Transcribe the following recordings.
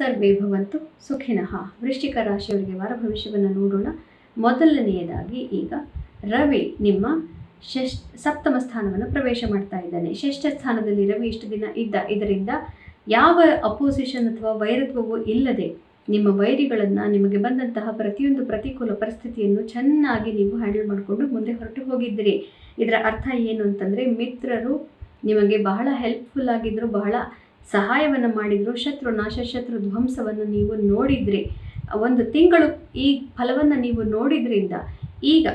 ಸರ್ವೇ ಭವಂತು ಸುಖಿನಃ. ವೃಶ್ಚಿಕ ರಾಶಿಯವರಿಗೆ ವಾರ ಭವಿಷ್ಯವನ್ನು ನೋಡೋಣ. ಮೊದಲನೆಯದಾಗಿ ಈಗ ರವಿ ನಿಮ್ಮ ಷಷ್ ಸಪ್ತಮ ಸ್ಥಾನವನ್ನು ಪ್ರವೇಶ ಮಾಡ್ತಾ ಇದ್ದಾನೆ. ಷಷ್ಠ ಸ್ಥಾನದಲ್ಲಿ ರವಿ ಇಷ್ಟು ದಿನ ಇದ್ದ, ಇದರಿಂದ ಯಾವ ಅಪೋಸಿಷನ್ ಅಥವಾ ವೈರತ್ವವೂ ಇಲ್ಲದೆ ನಿಮ್ಮ ವೈರಿಗಳನ್ನು ನಿಮಗೆ ಬಂದಂತಹ ಪ್ರತಿಯೊಂದು ಪ್ರತಿಕೂಲ ಪರಿಸ್ಥಿತಿಯನ್ನು ಚೆನ್ನಾಗಿ ನೀವು ಹ್ಯಾಂಡಲ್ ಮಾಡಿಕೊಂಡು ಮುಂದೆ ಹೊರಟು ಹೋಗಿದ್ದೀರಿ. ಇದರ ಅರ್ಥ ಏನು ಅಂತಂದರೆ, ಮಿತ್ರರು ನಿಮಗೆ ಬಹಳ ಹೆಲ್ಪ್ಫುಲ್ ಆಗಿದ್ದರು ಬಹಳ ಸಹಾಯವನ್ನು ಮಾಡಿದರು, ಶತ್ರು ನಾಶ, ಶತ್ರು ಧ್ವಂಸವನ್ನು ನೀವು ನೋಡಿದರೆ, ಒಂದು ತಿಂಗಳು ಈ ಫಲವನ್ನು ನೀವು ನೋಡಿದ್ರಿಂದ, ಈಗ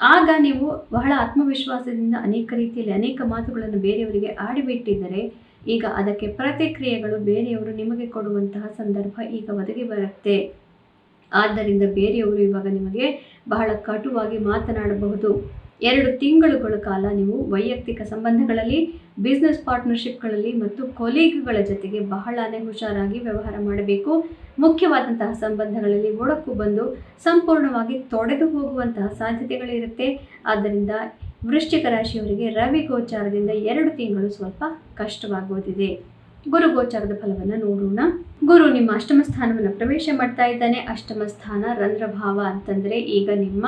ಆಗ ನೀವು ಬಹಳ ಆತ್ಮವಿಶ್ವಾಸದಿಂದ ಅನೇಕ ರೀತಿಯಲ್ಲಿ ಅನೇಕ ಮಾತುಗಳನ್ನು ಬೇರೆಯವರಿಗೆ ಆಡಿಬಿಟ್ಟಿದ್ದರೆ, ಈಗ ಅದಕ್ಕೆ ಪ್ರತಿಕ್ರಿಯೆಗಳು ಬೇರೆಯವರು ನಿಮಗೆ ಕೊಡುವಂತಹ ಸಂದರ್ಭ ಈಗ ಒದಗಿ ಬರುತ್ತೆ. ಆದ್ದರಿಂದ ಬೇರೆಯವರು ಇವಾಗ ನಿಮಗೆ ಬಹಳ ಕಟುವಾಗಿ ಮಾತನಾಡಬಹುದು. ಎರಡು ತಿಂಗಳುಗಳ ಕಾಲ ನೀವು ವೈಯಕ್ತಿಕ ಸಂಬಂಧಗಳಲ್ಲಿ ಬಿಸ್ನೆಸ್ ಪಾರ್ಟ್ನರ್ಶಿಪ್ಗಳಲ್ಲಿ ಮತ್ತು ಕೊಲೀಗ್ಗಳ ಜೊತೆಗೆ ಬಹಳನೇ ಹುಷಾರಾಗಿ ವ್ಯವಹಾರ ಮಾಡಬೇಕು. ಮುಖ್ಯವಾದಂತಹ ಸಂಬಂಧಗಳಲ್ಲಿ ಒಡಕು ಬಂದು ಸಂಪೂರ್ಣವಾಗಿ ತೊಡೆದು ಹೋಗುವಂತಹ ಸಾಧ್ಯತೆಗಳಿರುತ್ತೆ. ಆದ್ದರಿಂದ ವೃಶ್ಚಿಕ ರಾಶಿಯವರಿಗೆ ರವಿ ಗೋಚಾರದಿಂದ ಎರಡು ತಿಂಗಳು ಸ್ವಲ್ಪ ಕಷ್ಟವಾಗುವುದಿದೆ. ಗುರು ಗೋಚಾರದ ಫಲವನ್ನು ನೋಡೋಣ. ಗುರು ನಿಮ್ಮ ಅಷ್ಟಮ ಸ್ಥಾನವನ್ನು ಪ್ರವೇಶ ಮಾಡ್ತಾ ಇದ್ದಾನೆ. ಅಷ್ಟಮ ಸ್ಥಾನ ರಂಧ್ರಭಾವ ಅಂತಂದರೆ ಈಗ ನಿಮ್ಮ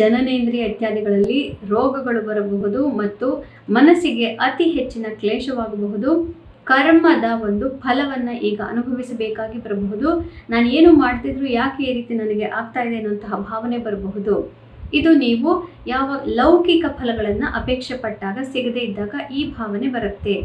ಜನನೇಂದ್ರಿಯ ಇತ್ಯಾದಿಗಳಲ್ಲಿ ರೋಗಗಳು ಬರಬಹುದು ಮತ್ತು ಮನಸ್ಸಿಗೆ ಅತಿ ಹೆಚ್ಚಿನ ಕ್ಲೇಶವಾಗಬಹುದು. ಕರ್ಮದ ಒಂದು ಫಲವನ್ನು ಈಗ ಅನುಭವಿಸಬೇಕಾಗಿ ಬರಬಹುದು. ನಾನು ಏನು ಮಾಡ್ತಿದ್ರು ಯಾಕೆ ಈ ರೀತಿ ನನಗೆ ಆಗ್ತಾ ಇದೆ ಅನ್ನುವಂತಹ ಭಾವನೆ ಬರಬಹುದು. ಇದು ನೀವು ಯಾವ ಲೌಕಿಕ ಫಲಗಳನ್ನು ಅಪೇಕ್ಷೆ ಪಟ್ಟಾಗ ಸಿಗದೇ ಇದ್ದಾಗ ಈ ಭಾವನೆ ಬರುತ್ತೆ.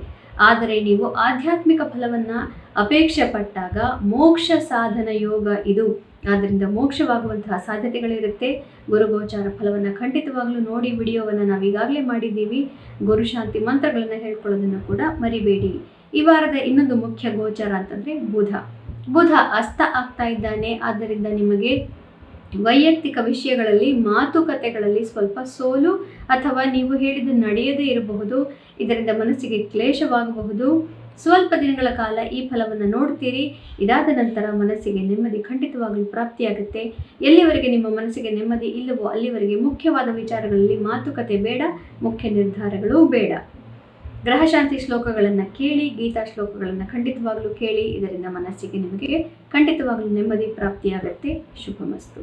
ಆದರೆ ನೀವು ಆಧ್ಯಾತ್ಮಿಕ ಫಲವನ್ನು ಅಪೇಕ್ಷೆ ಪಟ್ಟಾಗ ಮೋಕ್ಷ ಸಾಧನ ಯೋಗ ಇದು ಆದ್ದರಿಂದ ಮೋಕ್ಷವಾಗುವಂತಹ ಸಾಧ್ಯತೆಗಳಿರುತ್ತೆ. ಗುರುಗೋಚಾರ ಫಲವನ್ನು ಖಂಡಿತವಾಗ್ಲೂ ನೋಡಿ ವಿಡಿಯೋವನ್ನು ನಾವು ಈಗಾಗಲೇ ಮಾಡಿದ್ದೀವಿ. ಗುರು ಶಾಂತಿ ಮಂತ್ರಗಳನ್ನು ಹೇಳ್ಕೊಳ್ಳೋದನ್ನು ಕೂಡ ಮರಿಬೇಡಿ. ಈ ವಾರದ ಇನ್ನೊಂದು ಮುಖ್ಯ ಗೋಚಾರ ಅಂತಂದರೆ ಬುಧ. ಬುಧ ಅಸ್ತ ಆಗ್ತಾ ಇದ್ದಾನೆ. ಆದ್ದರಿಂದ ನಿಮಗೆ ವೈಯಕ್ತಿಕ ವಿಷಯಗಳಲ್ಲಿ, ಮಾತುಕತೆಗಳಲ್ಲಿ ಸ್ವಲ್ಪ ಸೋಲು ಅಥವಾ ನೀವು ಹೇಳಿದ ನಡೆಯದೇ ಇರಬಹುದು. ಇದರಿಂದ ಮನಸ್ಸಿಗೆ ಕ್ಲೇಶವಾಗಬಹುದು. ಸ್ವಲ್ಪ ದಿನಗಳ ಕಾಲ ಈ ಫಲವನ್ನು ನೋಡ್ತೀರಿ ಇದಾದ ನಂತರ ಮನಸ್ಸಿಗೆ ನೆಮ್ಮದಿ ಖಂಡಿತವಾಗಲೂ ಪ್ರಾಪ್ತಿಯಾಗುತ್ತೆ. ಎಲ್ಲಿವರೆಗೆ ನಿಮ್ಮ ಮನಸ್ಸಿಗೆ ನೆಮ್ಮದಿ ಇಲ್ಲವೋ ಅಲ್ಲಿವರೆಗೆ ಮುಖ್ಯವಾದ ವಿಚಾರಗಳಲ್ಲಿ ಮಾತುಕತೆ ಬೇಡ, ಮುಖ್ಯ ನಿರ್ಧಾರಗಳು ಬೇಡ. ಗ್ರಹಶಾಂತಿ ಶ್ಲೋಕಗಳನ್ನು ಕೇಳಿ, ಗೀತಾ ಶ್ಲೋಕಗಳನ್ನು ಖಂಡಿತವಾಗಲೂ ಕೇಳಿ, ಇದರಿಂದ ಮನಸ್ಸಿಗೆ ನಿಮಗೆ ಖಂಡಿತವಾಗಲೂ ನೆಮ್ಮದಿ, ಪ್ರಾಪ್ತಿಯಾಗತ್ತೆ. ಶುಭಮಸ್ತು.